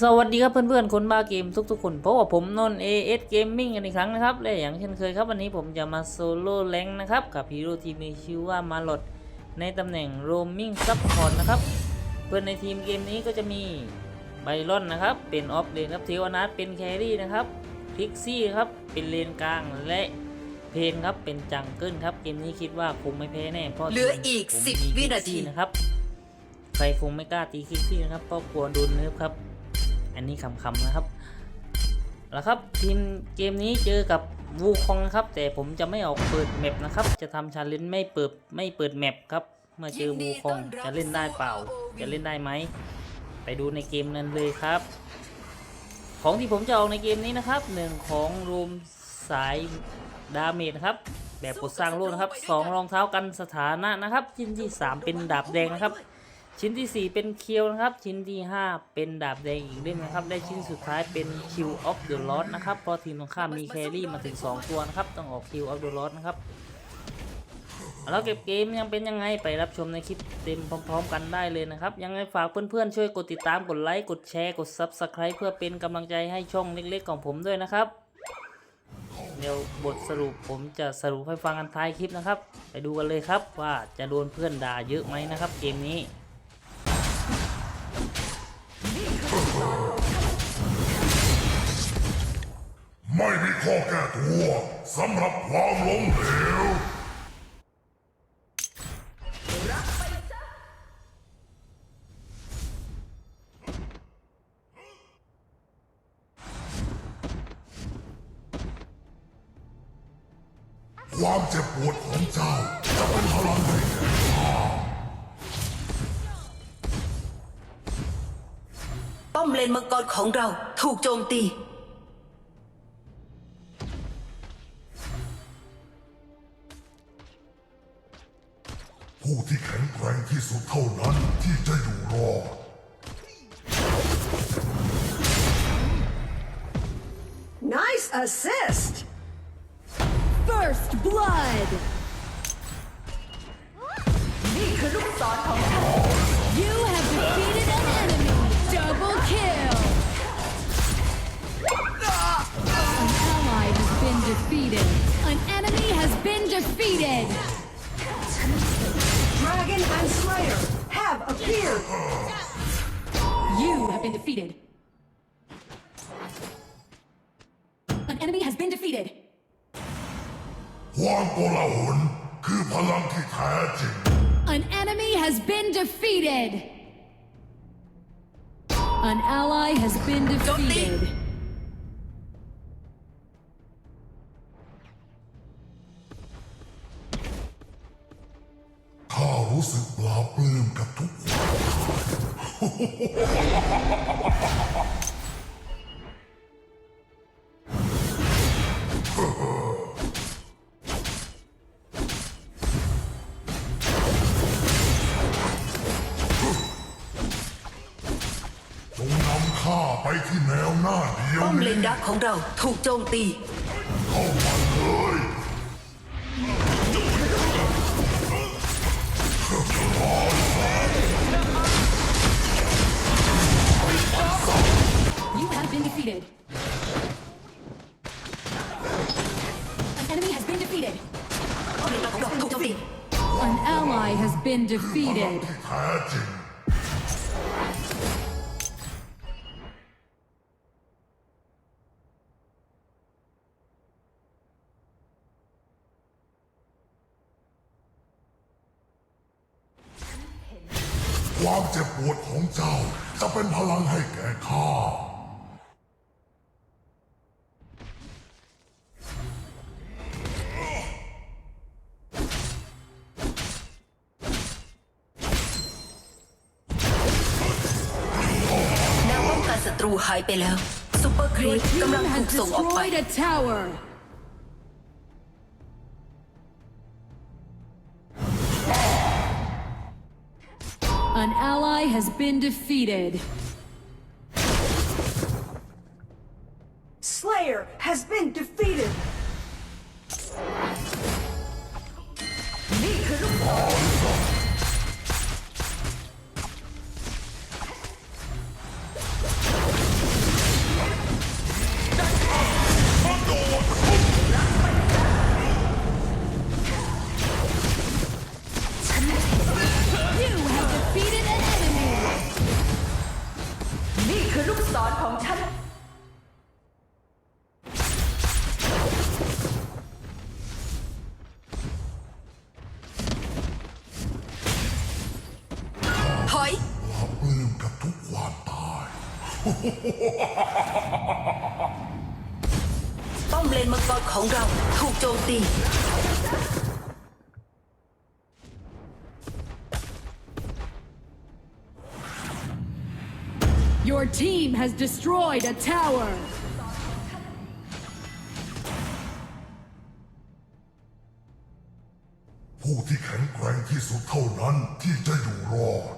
สวัสดีครับเพื่อนๆคนบ้าเกมทุกๆคนเพราะว่าผมนนเอเอสเกมมิ่งกันอีกครั้งนะครับ และอย่างเช่นเคยครับวันนี้ผมจะมาโซโล่แรงค์นะครับ กับฮีโร่ที่มีชื่อว่ามาลดในตำแหน่งโรมมิ่งซับพอร์ตนะครับ เพื่อนในทีมเกมนี้ก็จะมีไบรอนนะครับ เป็นออฟเลนครับเทวนาทเป็นแครี่นะครับพิกซี่ครับเป็นเลนกลางและเพนครับเป็นจังเกิลครับเกมนี้คิดว่าคงไม่แพ้แน่เพราะเหลืออีกผมสิบมีวินาทีพิกซี่นะครับใครคงไม่กล้าตีคิกซี่นะครับเพราะกลัวโดนเนิร์ฟครับ อันนี้คำๆนะครับแล้วครับทีมเกมนี้เจอกับวูคองนะครับ แต่ผมจะไม่ออกเปิดแมปนะครับ จะทำชาเลนจ์ไม่เปิดไม่เปิดแมปครับ เมื่อเจอวูคองจะเล่นได้เปล่า จะเล่นได้ไหม ไปดูในเกมนั้นเลยครับ ของที่ผมจะเอาในเกมนี้นะครับหนึ่งของรูมสายดาเมจนะครับ แบบกดสร้างโลกนะครับสองรองเท้ากันสถานะนะครับชิ้นที่3เป็นดาบแดงนะครับ ชิ้นที่ 4 เป็นเคียวนะครับ ชิ้นที่ 5 เป็นดาบแดงอีกเล่มนะครับ ได้ชิ้นสุดท้ายเป็นคิวออฟเดอะลอนะครับเพราะทีมตรงข้ามมีแครี่มาถึง 2 ตัวนะครับ ต้องออกคิวออฟเดอะลอนะครับแล้วเก็บเกมยังเป็นยังไงไปรับชมในคลิปเต็มพร้อม ๆ กันได้เลยนะครับ ยังไงฝากเพื่อนๆช่วยกดติดตามกดไลค์กดแชร์กด Subscribe เพื่อเป็นกำลังใจให้ช่องเล็กๆของผมด้วยนะครับ เดี๋ยวบทสรุปผมจะสรุปให้ฟังกันท้ายคลิปนะครับ ไปดูกันเลยครับว่าจะโดนเพื่อนด่าเยอะไหมนะครับ เกมนี้ ไม่มีข้อแก้ตัวสำหรับความล้มเหลวความเจ็บปวดของเจ้าจะเป็นพลังให้แก่ข้าป้อมเลนมังกรของเราถูกโจมตี ที่สุดเท่านั้นที่จะอยู่รอด Nice assist! First blood! นี่คือลูกศรของฉัน You have defeated an enemy! Double kill! An ally has been defeated! An enemy has been defeated! Dragon and Slayer have appeared! You have been defeated! An enemy has been defeated! ความโกลาหลคือพลังที่แท้จริง An enemy has been defeated! An ally has been defeated! ปลาปลื้มกับทุกจงนำข้าไปที่แนวหน้าเดียวป้อมเลนดักของเราถูกโจมตี defeated. แท้จริงความเจ็บปวดของเจ้าจะเป็นพลังให้แก่ข้า ายไปแล้วซูเปอร์ครี Your ป team กำลังถู has กส่งออกไป destroyed a tower. An ally has been defeated. Slayer has been defeated! นี่คือลูกศร ป้อมเลนมังกรของเราถูกโจมตี Your team has destroyed a tower. ผู้ที่แข็งแกร่งที่สุดเท่านั้นที่จะอยู่รอด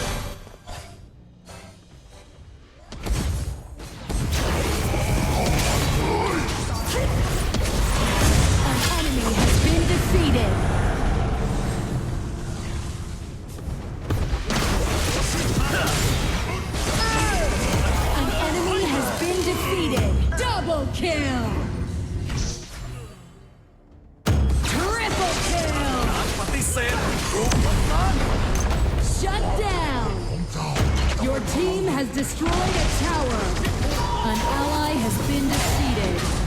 Tower. An ally has been defeated.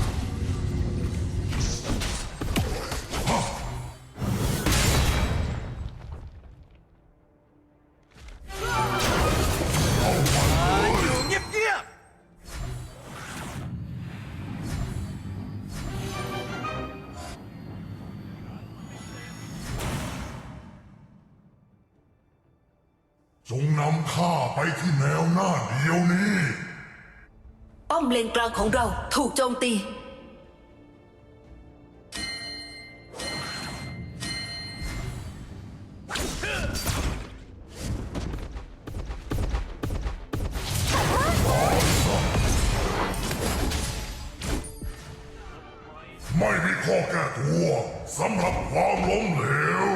ของเราถูกโจมตี ไม่มีข้อแก้ตัวสำหรับความล้มเหลว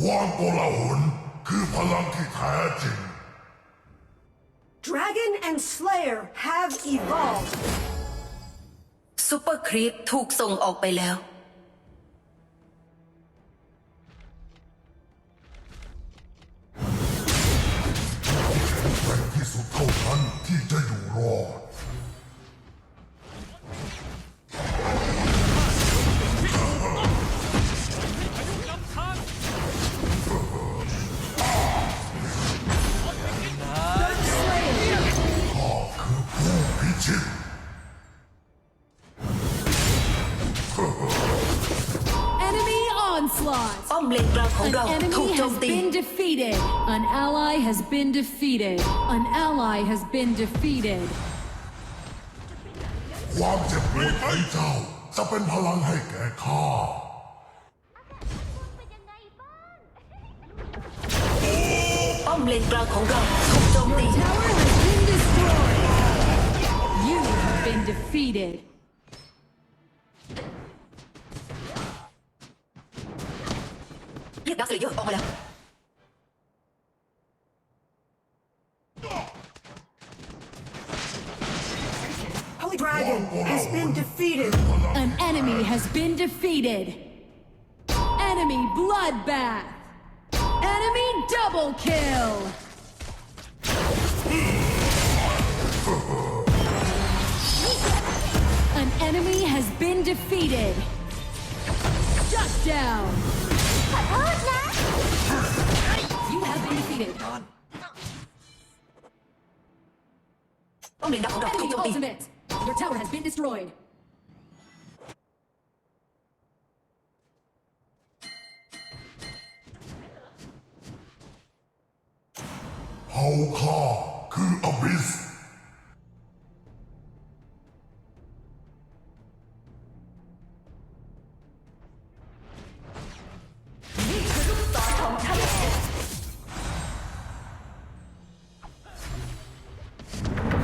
ความโกลาหลคือพลังที่แท้จริง Dragon and Slayer have evolved ซูเปอร์ครีปถูกส่งออกไปแล้ว An ally has been defeated. An ally has been defeated. ความเจ็บปวดของเจ้า จะเป็นพลังให้แก่ข้า ป้อมเลนกลางของเราถูกโจมตี Tower has been destroyed. You have been defeated. เรียกดักเลเยอร์ออกมาแล้ว defeated. An enemy has been defeated. Enemy bloodbath. Enemy double kill. An enemy has been defeated. Shut down. You have been defeated. Enemy ultimate. Your tower has been destroyed. เฮาข้าคืออบิสนี่คือลูกศรของฉัน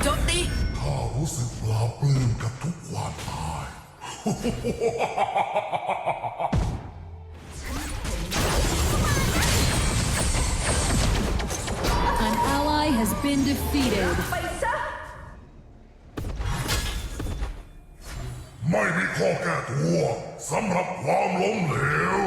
จมตี ข้ารู้สึกปลาปลื้มกับทุกความตาย hell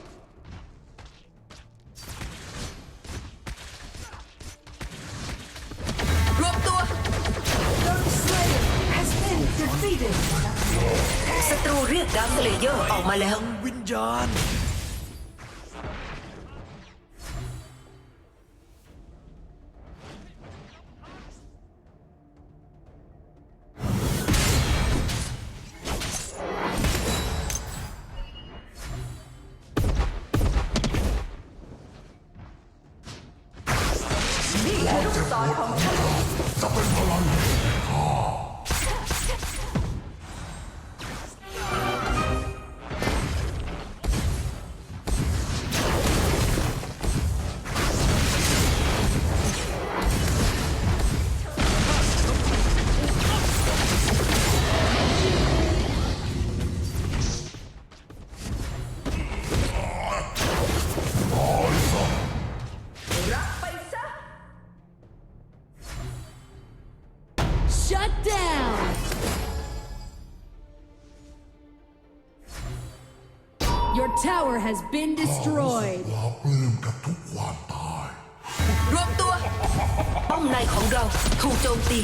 เรียกดักสเลเยอร์ออกมาแล้ว วิญญาณความเจ็บปวดของเจ้าจะเป็นพลังแห่งข้า Your tower has been destroyed. ปลาปลื้มกับทุกความตาย รวบตัว ป้อมในของเราถูกโจมตี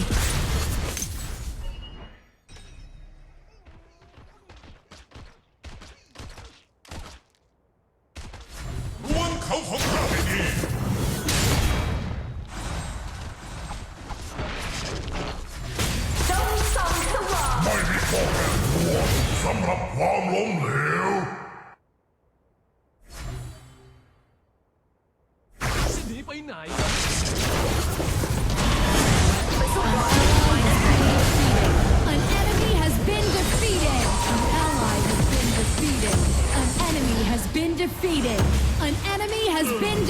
นีไปไหน An enemy has been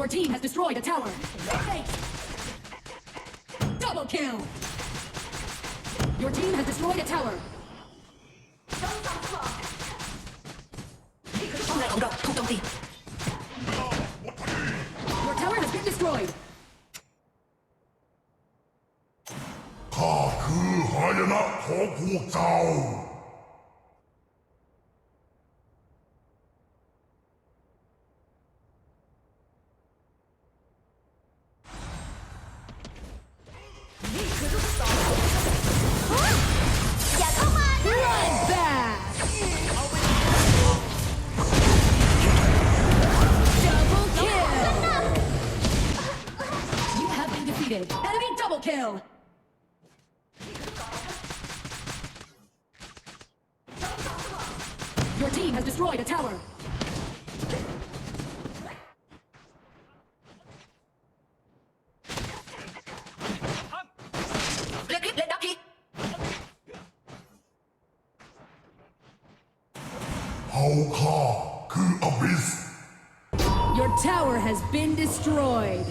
Your team has destroyed a tower. Double kill. Your team has destroyed a tower. Your tower has been destroyed. Ka Ku Hayana Hoku Tao. Kill! Your team has destroyed a tower! Your tower has been destroyed.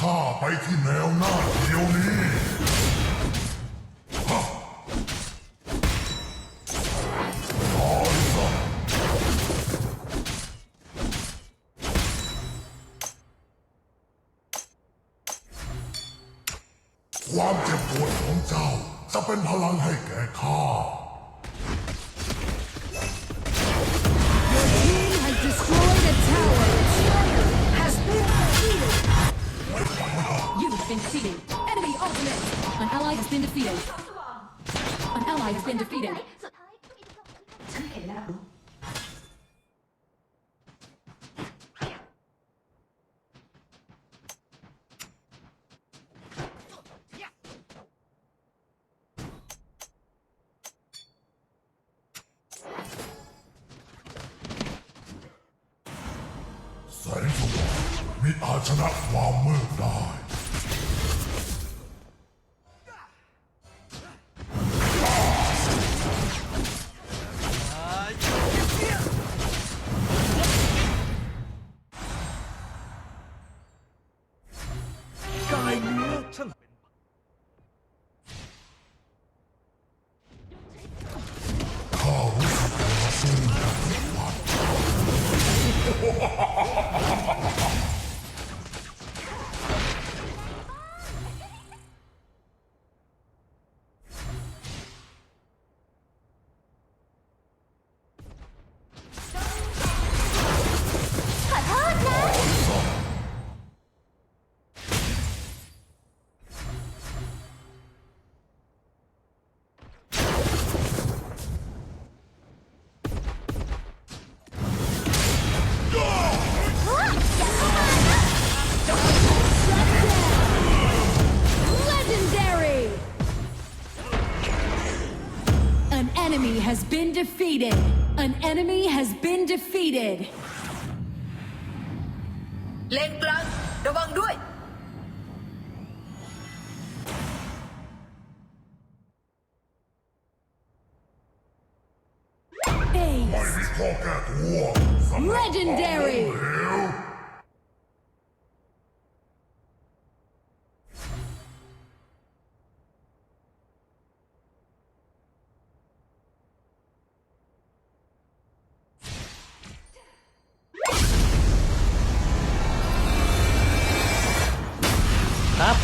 ข้าไปที่แนวหน้าเดียวนี้ defeated. Enemy ultimate. An ally has been defeated. An ally has been defeated. ฉันเห็นแล้ว แสงสว่างมิอาจชนะความมืดได้ has been defeated. An enemy has been defeated. เลนกลาง ระวังด้วย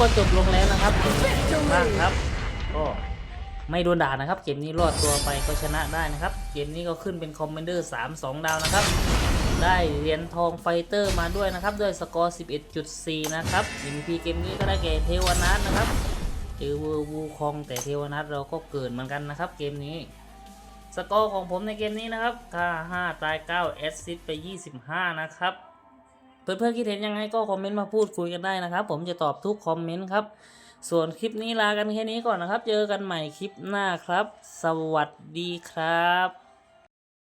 ก็จบลงแล้วนะครับบ้างครับ ก็ไม่โดนด่านะครับ เกมนี้รอดตัวไปก็ชนะได้นะครับ เกมนี้ก็ขึ้นเป็นคอมเมนเดอร์3 2 ดาวนะครับ ได้เหรียญทองไฟเตอร์มาด้วยนะครับ ด้วยสกอร์ 11.4 นะครับ MVP เกมนี้ก็ได้แก่เทวนัทนะครับ เจอเวอร์วูคองแต่เทวนัทเราก็เกิดเหมือนกันนะครับ เกมนี้ สกอร์ของผมในเกมนี้นะครับค่า5ตาย9แอสซิสไป 25 นะครับ เพื่อนๆคิดเห็นยังไงก็คอมเมนต์มาพูดคุยกันได้นะครับ ผมจะตอบทุกคอมเมนต์ครับ ส่วนคลิปนี้ลากันแค่นี้ก่อนนะครับ เจอกันใหม่คลิปหน้าครับ สวัสดีครับ